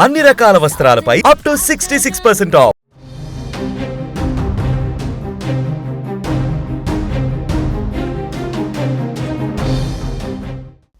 అన్ని రకాల వస్త్రాలపై up to sixty six percent off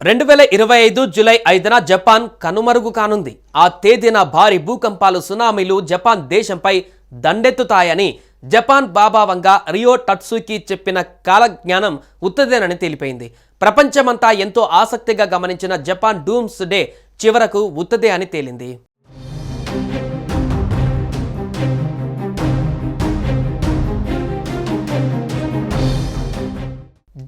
రెండు వేల ఇరవై ఐదు జూలై ఐదున జపాన్ కనుమరుగు కానుంది. ఆ తేదీన భారీ భూకంపాలు సునామీలు జపాన్ దేశంపై దండెత్తుతాయని జపాన్ బాబావంగా రియో టట్సుకి చెప్పిన కాలజ్ఞానం ఉత్తదేనని తెలిపింది ప్రపంచమంతా ఎంతో ఆసక్తిగా గమనించిన జపాన్ డూమ్స్ డే చివరకు ఉత్తదే అని తేలింది.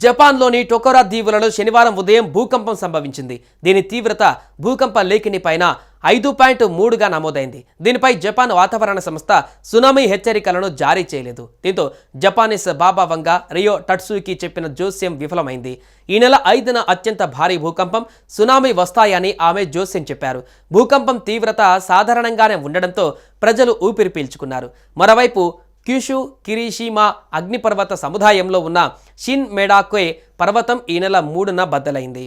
జపాన్లోని టొకోరా దీవులలో శనివారం ఉదయం భూకంపం సంభవించింది. దీని తీవ్రత భూకంప లేఖిని పైన ఐదు పాయింట్ మూడుగా నమోదైంది. దీనిపై జపాన్ వాతావరణ సంస్థ సునామీ హెచ్చరికలను జారీ చేయలేదు. దీంతో జపానీస్ బాబా వంగ రియో టట్సూకి చెప్పిన జోస్యం విఫలమైంది. ఈ నెల ఐదున అత్యంత భారీ భూకంపం సునామీ వస్తాయని ఆమె జోస్యం చెప్పారు. భూకంపం తీవ్రత సాధారణంగానే ఉండడంతో ప్రజలు ఊపిరి పీల్చుకున్నారు. మరోవైపు క్యూషు కిరీషిమా అగ్నిపర్వత సముదాయంలో ఉన్న షిన్ మెడాకోయ్ పర్వతం ఈ నెల మూడున బద్దలైంది.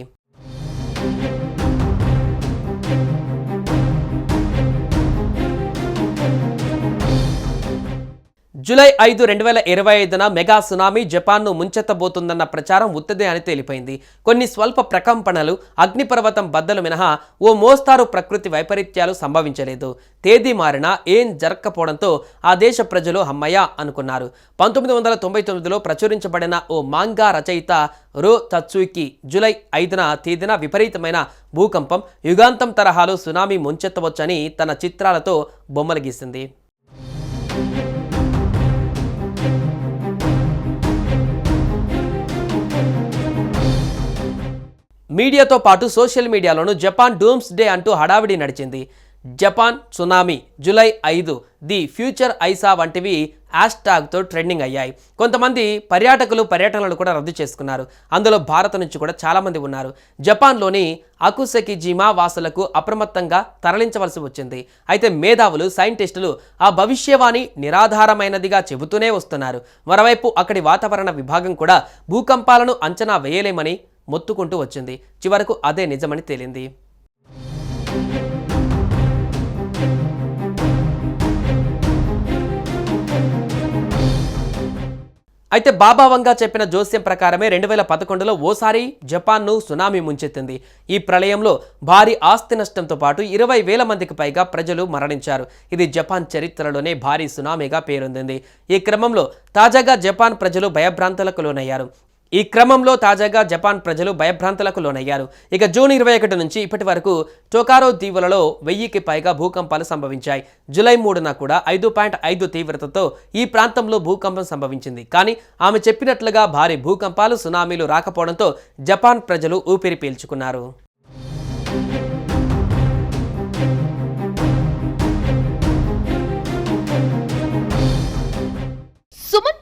జూలై ఐదు రెండు వేల ఇరవై ఐదున మెగా సునామీ జపాన్ను ముంచెత్తబోతుందన్న ప్రచారం ఉత్తదే అని తేలిపోయింది. కొన్ని స్వల్ప ప్రకంపనలు అగ్నిపర్వతం బద్దలు మినహా ఓ మోస్తారు ప్రకృతి వైపరీత్యాలు సంభవించలేదు. తేదీ మారినా ఏం జరగకపోవడంతో ఆ దేశ ప్రజలు హమ్మయ్య అనుకున్నారు. పంతొమ్మిది వందల తొంభై తొమ్మిదిలో ప్రచురించబడిన ఓ మాంగా రచయిత రో తత్సూకి జూలై ఐదున తేదీన విపరీతమైన భూకంపం యుగాంతం తరహాలో సునామీ ముంచెత్తవచ్చని తన చిత్రాలతో బొమ్మలు గీసింది. మీడియాతో పాటు సోషల్ మీడియాలోనూ జపాన్ డూమ్స్ డే అంటూ హడావిడి నడిచింది. జపాన్ సునామీ జూలై ఐదు ది ఫ్యూచర్ ఐసా వంటివి హ్యాష్ ట్యాగ్తో ట్రెండింగ్ అయ్యాయి. కొంతమంది పర్యాటకులు పర్యటనలు కూడా రద్దు చేసుకున్నారు. అందులో భారత్ నుంచి కూడా చాలామంది ఉన్నారు. జపాన్లోని అకుసెకిజిమా వాసులకు అప్రమత్తంగా తరలించవలసి వచ్చింది. అయితే మేధావులు సైంటిస్టులు ఆ భవిష్యవాణి నిరాధారమైనదిగా చెబుతూనే వస్తున్నారు. మరోవైపు అక్కడి వాతావరణ విభాగం కూడా భూకంపాలను అంచనా వేయలేమని మొత్తుకుంటూ వచ్చింది. చివరకు అదే నిజమని తేలింది. అయితే బాబావంగా చెప్పిన జోస్యం ప్రకారమే రెండు వేల పదకొండులో ఓసారి జపాన్ను సునామీ ముంచెత్తింది. ఈ ప్రళయంలో భారీ ఆస్తి నష్టంతో పాటు ఇరవై వేల మందికి పైగా ప్రజలు మరణించారు. ఇది జపాన్ చరిత్రలోనే భారీ సునామీగా పేరొందింది. ఈ క్రమంలో తాజాగా జపాన్ ప్రజలు భయభ్రాంతులకు లోనయ్యారు. ఈ క్రమంలో తాజాగా జపాన్ ప్రజలు భయభ్రాంతులకు లోనయ్యారు. ఇక జూన్ ఇరవై ఒకటి నుంచి ఇప్పటి వరకు టోకారో దీవులలో వెయ్యికి పైగా భూకంపాలు సంభవించాయి. జూలై మూడున కూడా ఐదు పాయింట్ ఐదు తీవ్రతతో ఈ ప్రాంతంలో భూకంపం సంభవించింది. కానీ ఆమె చెప్పినట్లుగా భారీ భూకంపాలు సునామీలు రాకపోవడంతో జపాన్ ప్రజలు ఊపిరి పీల్చుకున్నారు.